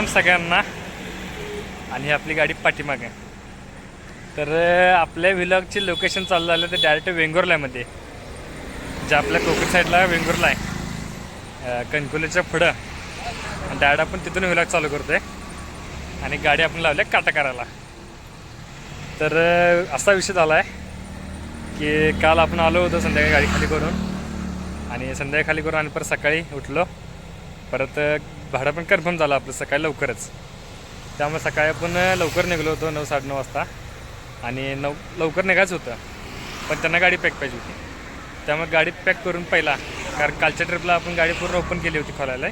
जय सगळ्यांना. आणि ही आपली गाडी पाठीमागे. तर आपल्या व्हिलॉगची लोकेशन चालू झालं तर डायरेक्ट वेंगुर्ल्यामध्ये. जे आपल्या कोकण साईडला वेंगुर्ला आहे. कणकुलीच्या पुढं. आणि डायरेक्ट आपण तिथून व्हिलॉग चालू करतोय. आणि गाडी आपण लावली आहे काटा करायला तर असा विषय झाला आहे की काल आपण आलो होतो संध्याकाळी गाडी खाली करून. आणि संध्याकाळी खाली करून आणि परत सकाळी उठलो. परत भाडं पण कन्फर्म झालं आपलं सकाळी लवकरच. त्यामुळे सकाळी आपण लवकर निघलो होतो नऊ साडेनऊ वाजता. आणि नऊ लवकर निघायचं होतं. पण त्यांना गाडी पॅक पाहिजे होती. त्यामुळे गाडी पॅक करून पहिला कारण कालच्या ट्रिपला आपण गाडी पूर्ण ओपन केली होती खोलायला.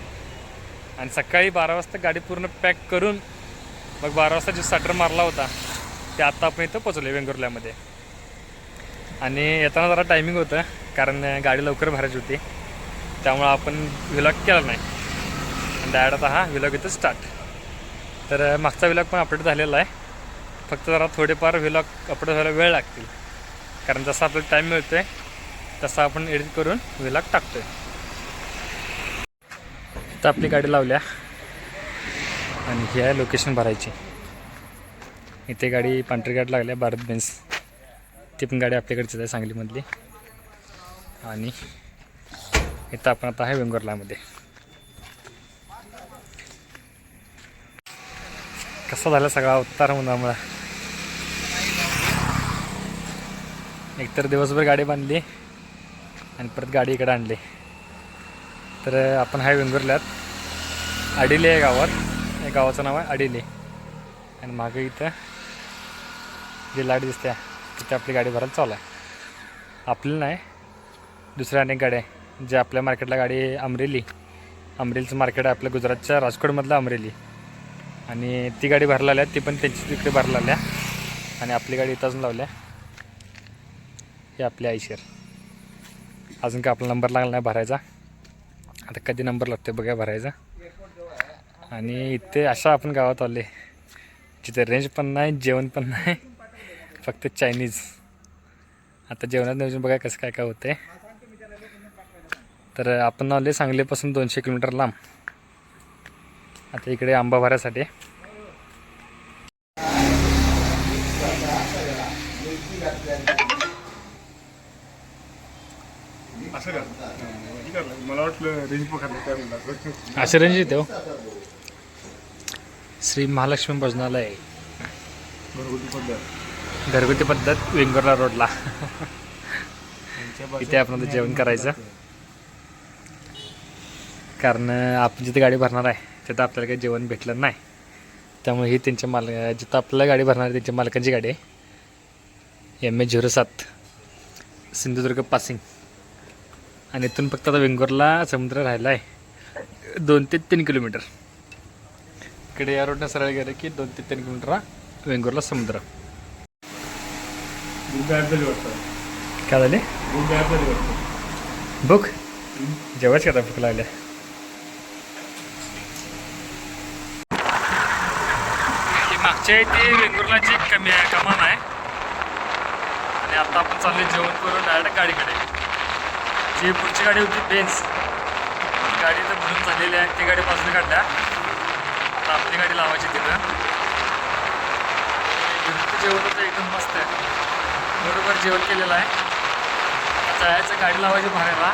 आणि सकाळी बारा वाजता गाडी पूर्ण पॅक करून मग बारा वाजता जो स्टार्टर मारला होता ते आत्ता आपण इथं पोचवले वेंगुर्ल्यामध्ये. आणि येताना जरा टायमिंग होतं कारण गाडी लवकर भरायची होती. त्यामुळं आपण विलॉग केला नाही. डायड आता हा विलॉग इथं स्टार्ट तर मागचा विलॉग पण अपडेट झालेला आहे. फक्त जरा थोडेफार विलॉग अपडेट व्हायला वेळ लागतील. कारण जसा आपल्याला टाईम मिळतो आहे तसा आपण एडिट करून विलॉग टाकतो आहे तर आपली गाडी लावल्या. आणि ही आहे लोकेशन भरायची. इथे गाडी पांढरी गाडी लागली आहे भारत बेन्स ती पण गाडी आपल्याकडचीच आहे सांगलीमधली. आणि इथं आपण आता आहे वेंगुर्लामध्ये कसा झाला सगळा अवतार उन्हामुळा एकतर दिवसभर गाडी बांधली आणि परत गाडी इकडे आणली. तर आपण हाय वेंगुर्ल्यात अडिले आहे गावात. या गावाचं नाव आहे अडिले आणि मागे इथं जी लाडी दिसते तिथे आपली गाडी भरायला चालू आहे. आपली नाही दुसऱ्या अनेक गाड्या आहे जे आपल्या मार्केटला गाडी आहे अमरेली. अमरेलीचं मार्केट आहे आपल्या गुजरातच्या राजकोटमधलं अमरेली. आणि ती गाडी भरला आल्या ती पण त्यांची तिकडे भरला आल्या आणि आपली गाडी इथं लावल्या हे आपली आयशर अजून काय आपला नंबर लागला नाही भरायचा. आता कधी नंबर लागतो बघा भरायचा. आणि इथे अशा आपण गावात आले जिथे रेंज पण नाही जेवण पण नाही फक्त चायनीज आता जेवणात नियोजन बघा कसं काय काय होतं तर आपण आले सांगलीपासून दोनशे किलोमीटर लांब. आता इकडे आंबा भरासाठी. असे रेंज येते हो. श्री महालक्ष्मी भोजनालय. घरगुती पद्धत वेंगुर्ला रोडला. इथे आपण जेवण करायचं. कारण आपण जिथे गाडी भरणार आहे तिथं आपल्याला काही जेवण भेटलं नाही. त्यामुळे ही त्यांच्या माल जिथं आपल्याला गाडी भरणार आहे त्यांच्या मालकांची गाडी आहे. एम एच झिरो सात सिंधुदुर्ग पासिंग. आणि इथून फक्त आता वेंगुर्ला समुद्र राहिला आहे. दोन ते तीन किलोमीटर. इकडे या रोडनं सरळ गेलं की दोन ते तीन किलोमीटर वेंगुर्ला समुद्र. काय झाले? बुक जेवायच का भूक लागल्या आमच्या ती वेंगुर्लाची कमी आहे कमान आहे. आणि आता आपण चाललोय जेवण करून डायरेक्ट गाडीकडे. जी पुढची गाडी होती बेन्स गाडी तर भरून झालेली आहे ती गाडी बाजूला काढल्या. आता आपली गाडी लावायची तिथं. जेवण होतं एकदम मस्त आहे. बरोबर जेवण केलेलं आहे. जायचं गाडी लावायची भाड्याला.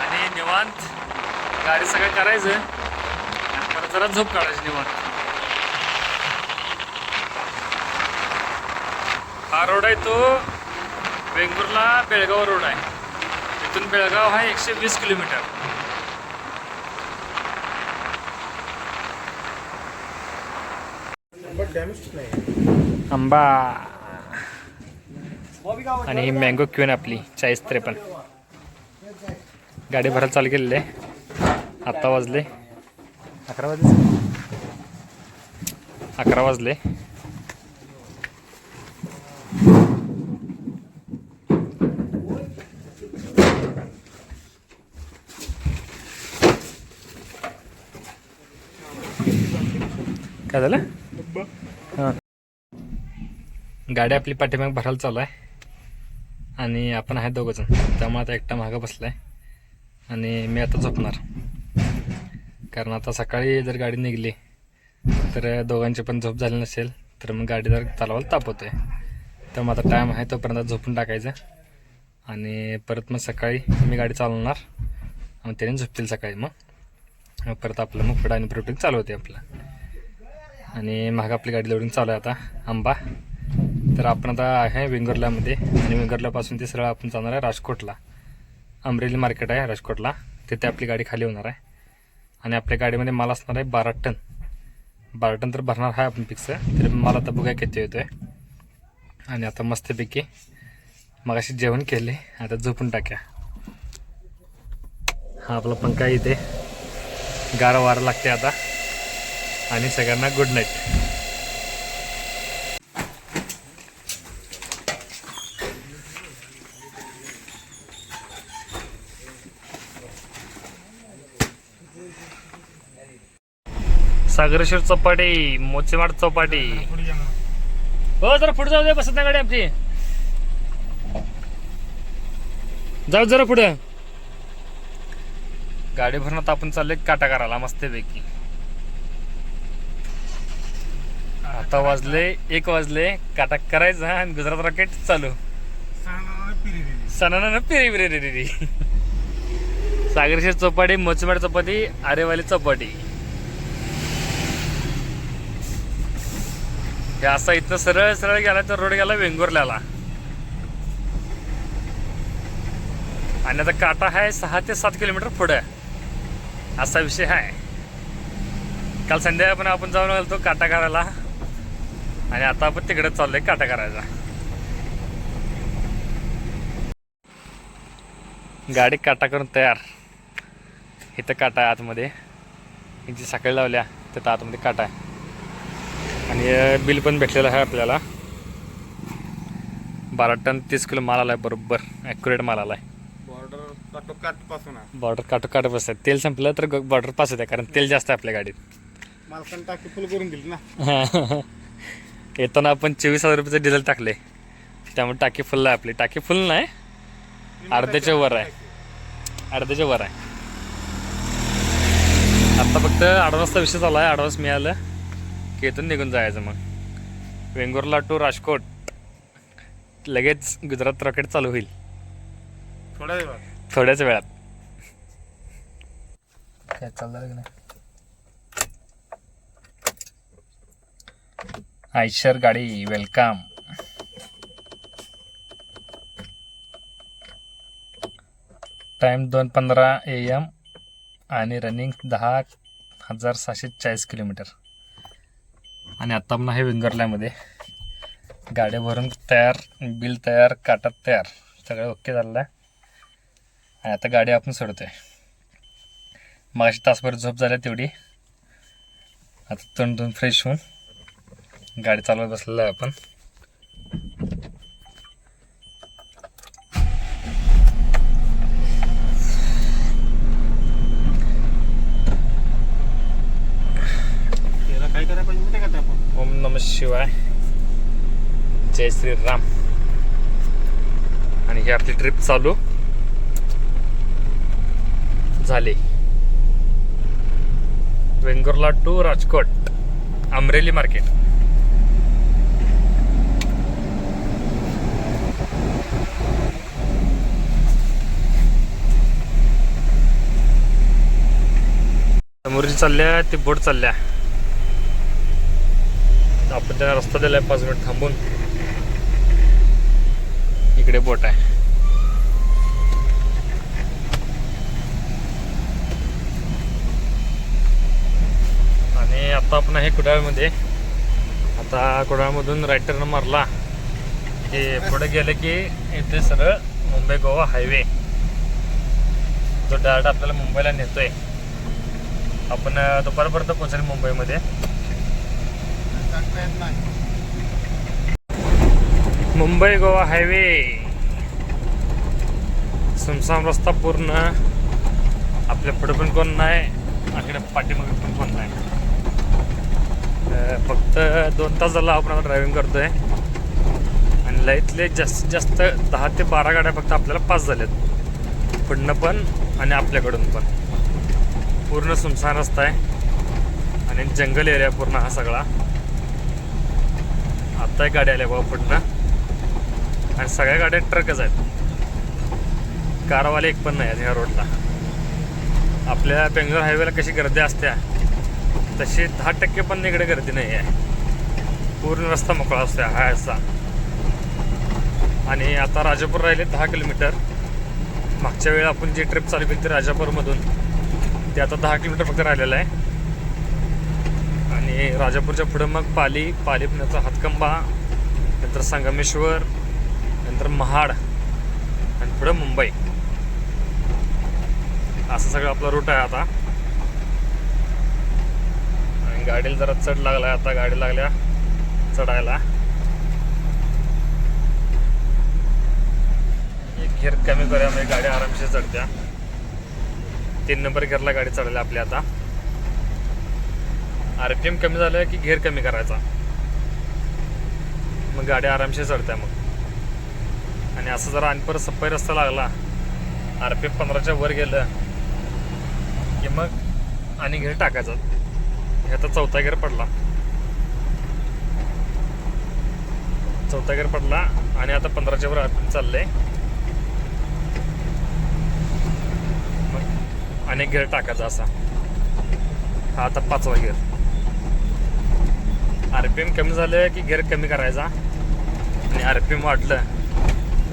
आणि निवांत गाडी सगळं करायचं. आणि परत जरा झोप काढायची निवांत. हा रोड आहे तो. वेंगुर्ला बेळगाव रोड आहे. इथून बेळगाव हा एकशे वीस किलोमीटर. बट डॅमेज नाही. आंबा. आणि ही मँगो क्यून आपली. चाळीस त्रेपन्न गाडी भरायला चालू केलेली आहे. आत्ता वाजले. अकरा वाजले. अकरा वाजले काय झालं हां गाडी आपली पाठीमाग भरायला चालू आहे. आणि आपण आहे दोघंजण त्यामुळे आता एकटा मागं आहे आणि मी आता झोपणार. कारण आता सकाळी जर गाडी निघली तर दोघांची पण झोप झाली नसेल तर मग गाडी जर चालवायला तापवतो आहे तर मग आता टाईम आहे तोपर्यंत झोपून टाकायचं. आणि परत मग सकाळी मी गाडी चालवणार. आणि त्याने झोपतील सकाळी मग. परत आपलं मग पुढं आणि प्रोटीन चालू होते आपलं. आणि मागं आपली गाडी लोडिंग चालू आहे आता. आंबा. तर आपण आता आहे वेंगुर्ल्यामध्ये. आणि वेंगुर्ल्यापासून ते सरळ आपण जाणार आहे राजकोटला. अमरेली मार्केट आहे राजकोटला. तिथे आपली गाडी खाली होणार आहे. आणि आपल्या गाडीमध्ये माल असणार आहे बारा टन. बारा टन तर भरणार आहे आपण फिक्स तरी मला आता बघा किती आहे आणि आता मस्तपैकी मग अशी जेवण केले. आता झोपून टाक्या. हा आपला पंखा इथे. गारा वारा लागते आता. आणि सगळ्यांना गुड नाईट सागरेश्वर चौपाटी मोचेमाड चौपाटी. हो जरा पुढे जाऊ दे बसत ना गाडी आमची. जाऊ जरा पुढं. गाडी भरणात आपण चाललोय काटा करायला मस्तपैकी. आता वाजले एक वाजले काटा करायचा आणि गुजरात रॉकेट चालू. सणाना पिरी पिरी रे सागरेश्वर चौपाटी मोचेमाड चौपाटी आरेवाली चौपाटी. हे असा इथं सरळ सरळ गेला तर रोड गेला वेंगुर्ल्याला. आणि आता काटा आहे सहा ते सात किलोमीटर पुढे. असा विषय आहे. काल संध्याकाळी पण आपण जाऊन गेलो काटा करायला आणि आता आपण तिकडे चाललोय काटा करायचा गाडी काटा करून तयार. इथं काटा आहे आतमध्ये. जी सकाळी लावल्या तिथं आतमध्ये काटा आहे. आणि बिल पण भेटलेलं आहे आपल्याला. बारा टन तीस किलो माल आला आहे बरोबर. ॲक्युरेट माल आला आहे बॉर्डर काटोकाटपासून आहे. बॉर्डर काटो काट बसतात तेल संपलं तर बॉर्डर पास होते कारण तेल जास्त आहे आपल्या गाडीत. मालकाने टाकी फुल करून दिली ना. येताना आपण चोवीस हजार रुपयाचं डिझेल टाकले. त्यामुळे टाकी फुल आहे आपली. टाकी फुल नाही अर्ध्याच्या वर आहे. अर्ध्याच्या वर आहे. आता फक्त ॲडव्हान्सचा विषय चालू आहे. ॲडव्हान्स मिळालं. इथून निघून जायचं मग. वेंगुर्ला टू राजकोट. लगेच गुजरात रॉकेट चालू होईल. थोड्या वेळात. थोड्याच वेळात. काय चाललं नाही? आयशर गाडी वेलकम. टाईम दोन पंधरा ए एम आणि रनिंग दहा हजार सहाशे चाळीस किलोमीटर. आणि आत्ता पण आहे विंगरल्यामध्ये. गाड्या भरून तयार बिल तयार काटात तयार. सगळं ओके झालेलं आहे. आणि आता गाडी आपण सोडतोय. मग अशी तासभर झोप झाल्या तेवढी. आता तोंड धुवून फ्रेश होऊन गाडी चालवत बसलेलं आहे आपण त्याला काय करायला पाहिजे माहिती आहे का ते आपण ओम नम शिवाय जय श्रीराम आणि ही आपली ट्रिप चालू झाली. वेंगुर्ला टू राजकोट अमरेली मार्केट समोरची चालल्या ती बोट चालल्या. आपण त्यांना रस्ता दिलाय पाच मिनिट थांबून इकडे बोट आहे. आणि आता आपण आहे कुडाळमध्ये. आता कुडाळमधून राईट टर्न मारला. की पुढे गेलं की इथे सरळ मुंबई गोवा हायवे. जो डायरेक्ट आपल्याला मुंबईला नेतोय. आपण दुपारपर्यंत पोहोचेल मुंबईमध्ये. सांगता येत नाही मुंबई गोवा हायवे. सुमसाम रस्ता पूर्ण. आपल्या पुढे पण कोण नाही आणि पाठीमागे पण कोण नाही. फक्त दोन तास झाला आपण ड्रायव्हिंग करतोय. आणि लईतले जास्तीत जास्त दहा ते बारा गाड्या फक्त आपल्याला पास झाल्यात. पुढनं पण आणि आपल्याकडून पण. पूर्ण सुमसान रस्ता आहे. आणि जंगल एरिया पूर्ण हा सगळा. आत्ता एक गाडी आल्या बघा पुढनं. आणि सगळ्या गाड्या ट्रकच आहेत. कारवाले एक पण नाही आहेत ह्या रोडला. आपल्या बेंगलोर हायवेला कशी गर्दी असत्या तशी दहा टक्के पण इकडे गर्दी नाही आहे. पूर्ण रस्ता मोकळा असतो हा असा. आणि आता राजापूर राहिले दहा किलोमीटर. मागच्या वेळेला आपण जी ट्रिप चालू केली ती राजापूरमधून. ते आता दहा किलोमीटर फक्त राहिलेलं आहे. आणि राजापूरच्या पुढं मग पाली पाली नंतर हातकंबा नंतर संगमेश्वर नंतर महाड आणि पुढं मुंबई. असं सगळं आपला रूट आहे आता. आणि गाडीला जरा चढ लागला आता गाडी लागल्या चढायला. एक घेर कमी करूया म्हणजे गाडी आरामशीर चढत्या. तीन नंबर घेरला गाडी चढायला आपली आता. आर पी एम कमी झालं की घेर कमी करायचा? मग गाडी आरामशीर चढत्या मग. आणि असं जरा आणि परत सप्पाई रस्ता लागला आर पी एम पंधराच्या वर गेलं की मग आणि घेर टाकायचा. हे आता चौथा घेर पडला. चौथा गेअर पडला आणि आता पंधराच्या वर आपण चाललंय. मग अनेक गेअर टाकायचा असा. हा आता पाचवा गेअर आर पी एम कमी झालं की गेअर कमी करायचा? आणि आर पी एम वाढलं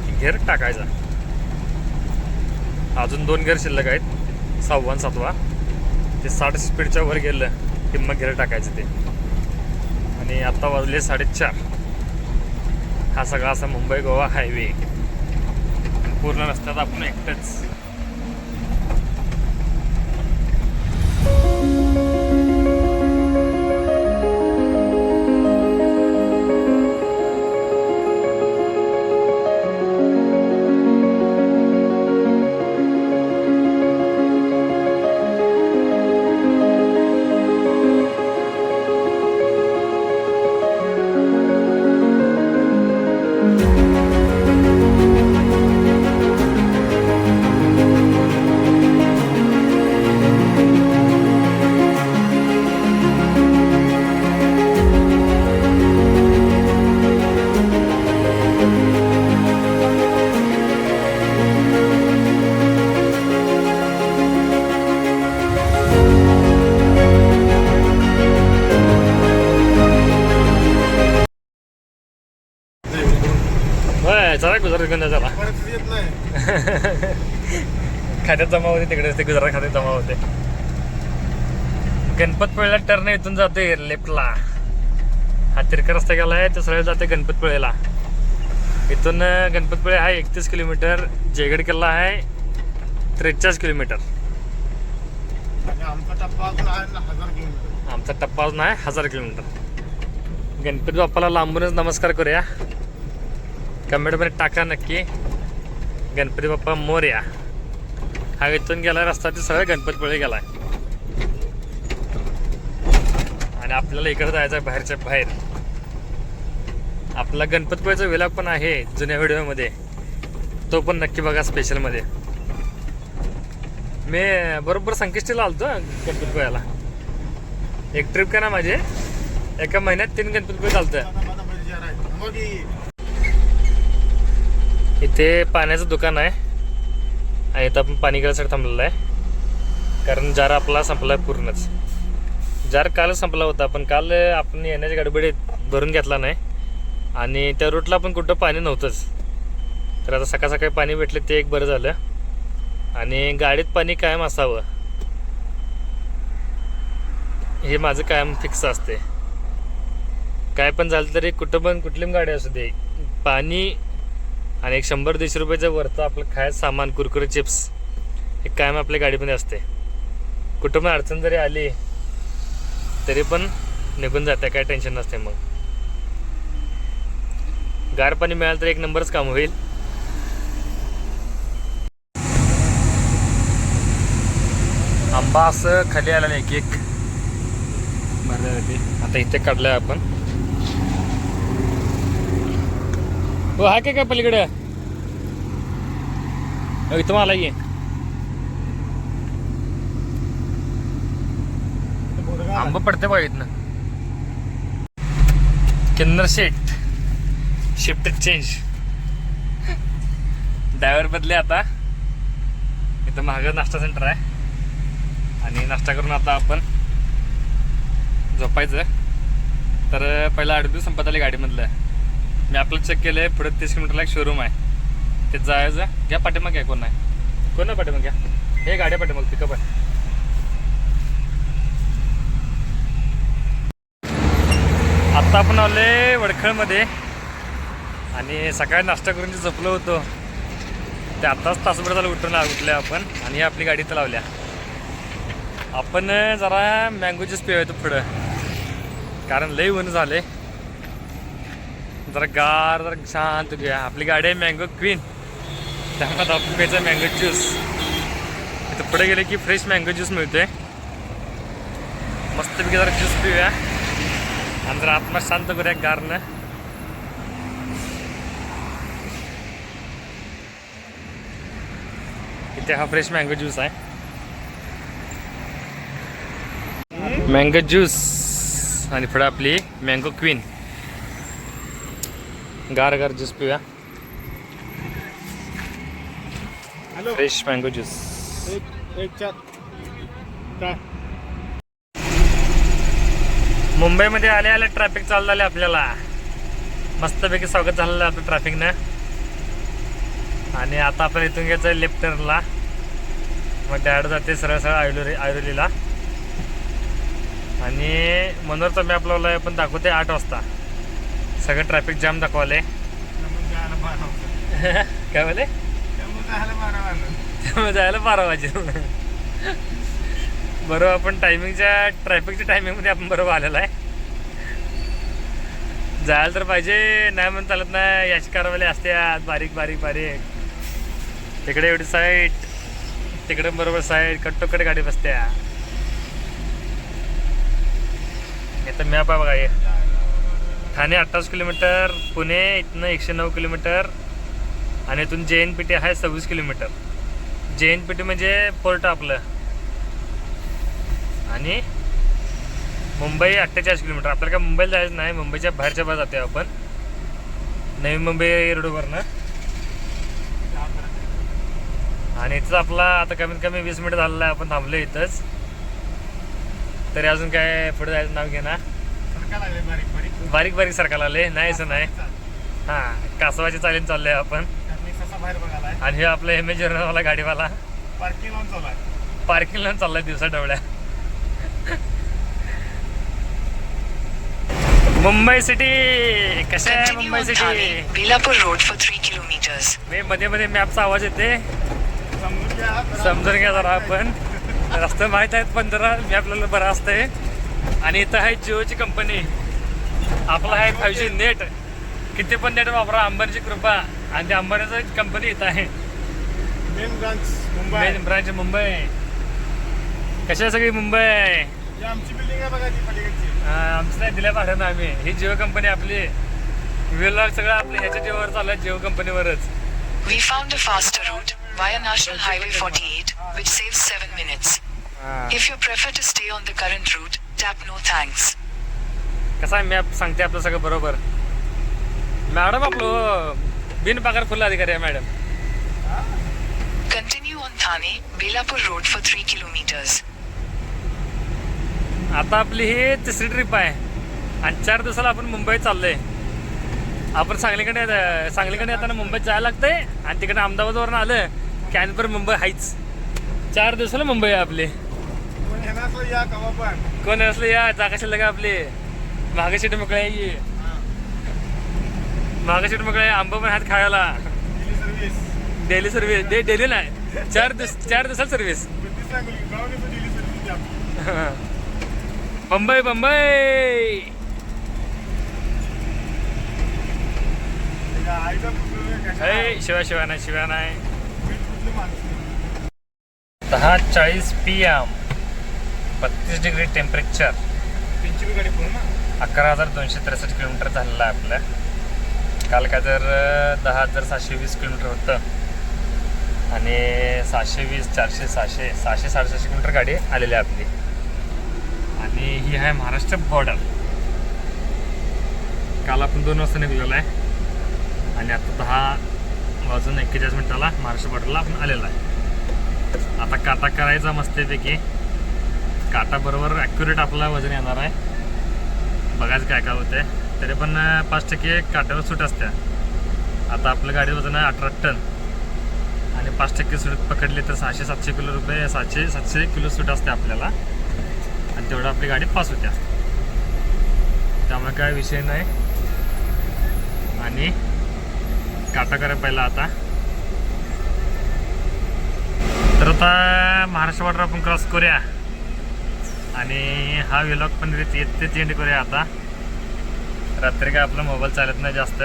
की गेअर टाकायचा. अजून दोन गेअर शिल्लक आहेत. सहावा आणि सातवा. ते साठ स्पीडच्या वर गेलं की मग गेअर टाकायचं ते. आणि आत्ता वाजले साडेचार. हा सगळा असा मुंबई गोवा हायवे. पूर्ण रस्त्यात आपण एकटंच. होय चला गुजरात घेऊन जा नाही. खात्यात जमा होते तिकडे ते गुजरात खात्यात जमा होते. गणपतपुळेला टर्न इथून जाते लेफ्टला. हा तिरका रस्ता गेलाय तो सरळ जाते गणपतपुळेला. इथून गणपतपुळे आहे एकतीस किलोमीटर जयगड किल्ला आहे त्रेचाळीस किलोमीटर. आमचा टप्पा अजून आहे हजार किलोमीटर. गणपती बाप्पाला लांबूनच नमस्कार करूया. कमेंटमध्ये टाका नक्की. गणपती बाप्पा मोर्या. हा इथून गेला रस्ता ते सगळं गणपतीपुळे गेला आणि आपल्याला इकडे जायचं आहे बाहेरच्या बाहेर. आपला गणपतीपुळेचा विलाग पण आहे जुन्या व्हिडिओमध्ये तो पण नक्की बघा स्पेशलमध्ये मी बरोबर संकष्टीला आलतो गणपतीपुळ्याला एक ट्रिप का ना माझे. एका महिन्यात तीन गणपतीपुळे चालतं आता माझा परिचय आहे मग ही इथे पाण्याचं दुकान आहे. आणि इथं आपण पाणी घ्यायसाठी थांबलेलं आहे. कारण जार आपला संपला आहे पूर्णच. जार कालच संपला होता पण काल आपण येण्याच्या गडबडीत भरून घेतला नाही. आणि त्या रूटला पण कुठं पाणी नव्हतंच. तर आता सकाळ सकाळी पाणी भेटले ते एक बरं झालं. आणि गाडीत पाणी कायम असावं. हे माझं कायम फिक्स असते. काय पण झालं तरी कुठं पण कुठली गाडी असू दे पाणी आणि एक शंभर दीडशे रुपयाचं वरतं आपलं खायचं सामान कुरकुरे चिप्स हे कायम आपल्या गाडीमध्ये असते. पण अडचण जरी आली तरी पण निघून जाते काय टेन्शन नसते मग. गार पाणी मिळालं तर एक नंबरच काम होईल. आंबा असं खाली आला नाही एक. बरं आता इथे काढलंय आपण. हो आहे काय काय पलीकडे? हो, इथं मला ये. आंब पडते बघा इथनं. किन्नर शेट शिफ्ट चेंज ड्रायव्हर बदले आता. इथं महाग नाश्ता सेंटर आहे. आणि नाश्ता करून आता आपण झोपायचं. तर पहिला अडबी संपत आली गाडीमधलं. मी आपलं चेक केलंय पुढे तीस किलोमीटरला एक शोरूम आहे. ते जायचं घ्या पाठीमाग घ्या कोण नाही. कोण नाही पाठीमाग? घ्या हे गाड्या पाठीमाग पिकअप आहे. आत्ता आपण आले वडखळमध्ये. आणि सकाळी नाश्ता करून जे झोपलो होतो ते आत्ताच तासभर झालं उठून उठलं आपण. आणि ही आपली गाडी इथं लावल्या. आपण जरा मँगो ज्यूस पिवायचो पुढं. कारण लई ऊन झाले जरा गार जरा शांत घेऊया. आपली गाडी आहे मँगो क्वीन त्यामुळे आपण प्यायचा मँगो ज्यूस इथं पुढे गेले की फ्रेश मँगो ज्यूस मिळते मस्तपैकी जरा ज्यूस पिऊया. आणि जरा आत्मा शांत करूया गारनं. इथे हा फ्रेश मँगो ज्यूस आहे. मँगो ज्यूस आणि पुढे आपली मँगो क्वीन गार गार ज्यूस पिऊया हॅलो फ्रेश मँगो ज्यूस मुंबईमध्ये आले आले ट्रॅफिक चालू झाले आपल्याला. मस्तपैकी स्वागत झालेलं आपलं ट्रॅफिकनं आणि आता आपण इथून घ्यायचं लेफ्ट टर्नला मग डॅड जाते सरळ सरळ आयुर्वेली आयुर्वेलीला आणि मनोरचा मॅप लावला आहे पण दाखवते आठ वाजता. सगळं ट्रॅफिक जाम दाखवाले काय बोले त्यामुळे जायला बारा वाजे वाजेल. बरोबर आपण टायमिंगच्या ट्रॅफिकच्या टायमिंगमध्ये आपण बरोबर आलेला आहे. जायला तर पाहिजे नाही म्हणून चालत नाही. याची असते आज. बारीक बारीक बारीक. तिकडे एवढी साईड तिकडे बरोबर साईड कट्टोकडे गाडी बसत्या आता तर मॅप आहे बघा हे ठाणे अठ्ठावीस किलोमीटर पुणे इथनं एकशे नऊ किलोमीटर आणि इथून जे एन पी टी आहे सव्वीस kilometre. J N P T म्हणजे पोर्ट आपलं. आणि मुंबई अठ्ठेचाळीस किलोमीटर. आपल्याला काय मुंबईला जायचं नाही मुंबईच्या बाहेरच्या बाहेर जाते आपण. नवी मुंबई रोडवरनं. आणि इथंच आपला आता कमीत कमी वीस मिनिट झालेला आहे आपण थांबलो इथंच. तरी अजून काय पुढे जायचं नाव घे ना बारीक बारीक सरकाला आले नाही असं नाही. हां कासवाची चालीन चाललोय आपण. आणि हे आपलं एम एच वाला गाडीवाला. पार्किंग लावून चालू आहे पार्किंगला चाललाय दिवसा डवळ्या मुंबई सिटी कशा आहे Mumbai city Belapur Road for 3 kilometers. मी मध्ये मध्ये मॅपचा आवाज येते. समजून घ्या जरा. समजून घ्या जरा आपण. रस्ते माहीत आहेत पण जरा मॅपला बरं असतंय. आणि इथं आहे जिओची कंपनी आपलं आहे फाईव्ह जी नेट किती पण नेट वापरा अंबानीची कृपा. आणि ते अंबानीचं कंपनी इथं आहे. Main branch Mumbai. Main branch Mumbai. कशा आहे सगळी मुंबई? ही आमची बिल्डिंग आहे बघा ती पलीकडची. हा, आमचं नाही दिल्या भाड्यानं आम्ही. ही जिओ कंपनी आपली. वेलॉग सगळं आपलं ह्याच्या जिओवर चालू आहे जिओ कंपनीवरच We found a faster route via National Highway 48, which saves 7 minutes. हा. If you prefer to stay on the current route, tap no thanks. कसं आहे मॅप सांगते आपलं सगळं बरोबर. मॅडम आपलं बिन पगार फुल अधिकारी आहे madam Continue on Thane, Belapur Road for 3 kilometers. आता आपली ही तिसरी ट्रिप आहे. आणि चार दिवसाला आपण मुंबईत चाललोय. आपण सांगलीकडे सांगलीकडे येताना मुंबईत जायला लागतंय. आणि तिकडे अहमदाबादवरून आलं की आणि परत मुंबई हायच चार दिवसाला मुंबई आहे आपली. येणार असलं या कवा पण? कोण असलं या? शिल्लक आहे आपली? मागे सीट मोकळे आहे मागे सीट मोकळे आंबा पण हात खायला. डेली सर्व्हिस डे डेली नाही. चार दिवस चार दिवसाला सर्व्हिस कशा ए शिवाय शिवाय नाही शिवाय नाही. दहा चाळीस पी एम बत्तीस डिग्री टेम्परेचर. गाडी पूर्ण अकरा हजार दोनशे त्रेसष्ट किलोमीटर झालेलं आहे आपल्या काल काय तर दहा हजार सहाशे वीस किलोमीटर होतं. आणि सहाशे वीस चारशे सहाशे सहाशे साडेसहाशे किलोमीटर गाडी आलेली आहे आपली. आणि ही आहे महाराष्ट्र बॉर्डर काल आपण दोन वाजता निघलेलो आहे. आणि आता दहा वाजून एक्केचाळीस मिनिटाला महाराष्ट्र बॉर्डरला आपण आलेला आहे. आता काटा करायचा मस्तपैकी. काटा बरोबर ॲक्युरेट आपला वजन येणार आहे. बघायचं काय काय होतंय. तरी पण पाच टक्के काट्यावर सूट असते आता आपलं गाडी वजन आहे अठरा टन. आणि पाच टक्के सूट पकडली तर सहाशे सातशे किलो रुपये सातशे सातशे किलो सूट असते आपल्याला. आणि तेवढं आपली गाडी पास होत्या. त्यामुळे काय विषय नाही. आणि काटा करा पहिला आता. तर आता महाराष्ट्र बॉर्डर आपण क्रॉस करूया. आणि हा विलॉग पण येते एंड करूया आता. रात्री काय आपला मोबाईल चालत नाही जास्त.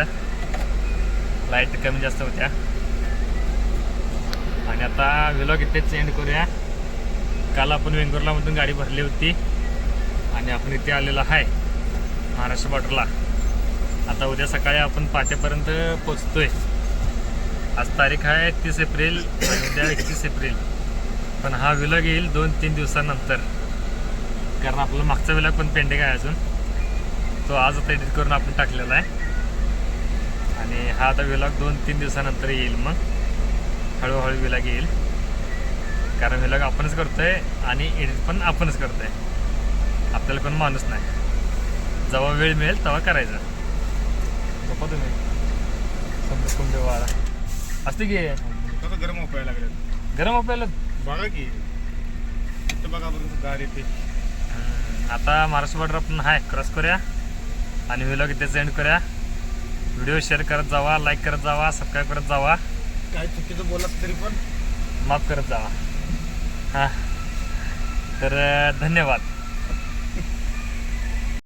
लाइट कमी जास्त होत्या. आणि आता विलॉग इथेच एंड करूया. काल आपण वेंगुर्लामधून गाडी भरली होती. आणि आपण इथे आलेलो आहे महाराष्ट्र बॉर्डरला आता उद्या सकाळी आपण पाटेपर्यंत पोचतोय आज तारीख आहे तीस एप्रिल आणि उद्या एकतीस एप्रिल. पण हा विलॉग येईल दोन तीन दिवसानंतर. कारण आपला मागचा विलॉग पण पेंडिंग आहे अजून. तो आज आता एडिट करून आपण टाकलेला आहे. आणि हा आता विलॉग दोन तीन दिवसानंतर येईल मग. हळूहळू विलॉग येईल. कारण विलॉग आपणच करतोय आणि एडिट पण आपणच करतोय. आपल्याला कोण माणूस नाही. जेव्हा वेळ मिळेल तेव्हा करायचं. गप्पा तुम्ही. समजा कुंभे वाळा असते की? गरम वापरायला लागलं गरम आपल्याला बघा की. बघा बरं येते. हम्म, आता महाराष्ट्र बॉर्डर आपण हाय क्रॉस करूया. आणि व्हिलॉग इथे सेंड करूया. व्हिडिओ शेअर करत जावा लाईक करत जावा सबस्क्राईब करत जावा. काय चुकीचं बोलत तरी पण. माफ करत जावा. हां. तर धन्यवाद.